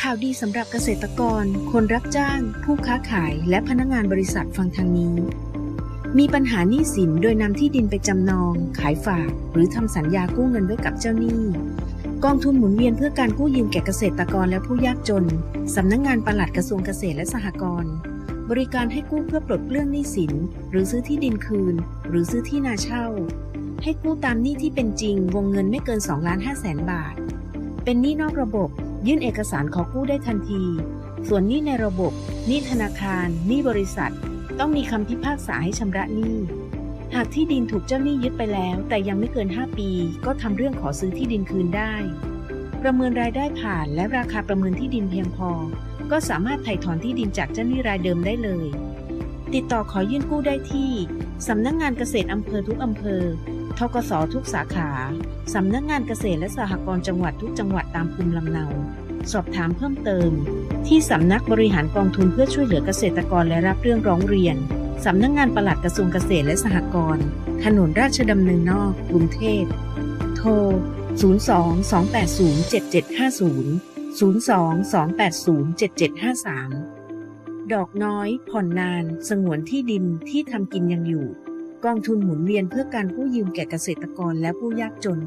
ข่าวดีสำหรับเกษตรกร คนรับจ้าง ผู้ค้าขาย และพนักงานบริษัทฟังทางนี้ มีปัญหาหนี้สินโดยนำที่ดินไปจำนอง ขายฝาก หรือทำสัญญากู้เงินไว้กับเจ้าหนี้ กองทุนหมุนเวียนเพื่อการกู้ยืมแก่เกษตรกรและผู้ยากจนสำนักงงานปลัดกระทรวงเกษตรและสหกรณ์บริการให้กู้เพื่อปลดเปลื้องหนี้สิน หรือซื้อที่ดินคืน หรือซื้อที่นาเช่า ให้กู้ตามหนี้ที่เป็นจริงวงเงินไม่เกิน2ล้าน5แสนบาท เป็นหนี้นอกระบบ ยื่นเอกสารขอกู้ได้ทันที ส่วนหนี้ในระบบหนี้ธนาคารหนี้บริษัท ต้องมีคำพิพากษาให้ชำระหนี้หากที่ดินถูกเจ้าหนี้ยึดไปแล้ว แต่ยังไม่เกิน 5 ปี ก็ทำเรื่องขอซื้อที่ดินคืนได้ ประเมินรายได้ผ่านและราคาประเมินที่ดินเพียงพอ ก็สามารถไถ่ถอนที่ดินจากเจ้าหนี้รายเดิมได้เลย ติดต่อขอยื่นกู้ได้ที่สำนักงงานเกษตรอำเภอทุกอำเภอ กสทุกสาขา สำนักงานเกษตรและสหกรณ์จังหวัดทุกจังหวัดตามภูมิลำเนา สอบถามเพิ่มเติม ที่สำนักบริหารกองทุนเพื่อช่วยเหลือเกษตรกรและรับเรื่องร้องเรียน สำนักงานปลัดกระทรวงเกษตรและสหกรณ์ ถนนราชดำเนินนอก กรุงเทพ โทร 02-280-7750 02-280-7753 ดอกน้อย ผ่อนนาน สงวนที่ดินที่ทำกินยังอยู่ กองทุนหมุนเวียนเพื่อการกู้ยืมแก่เกษตรกรและผู้ยากจน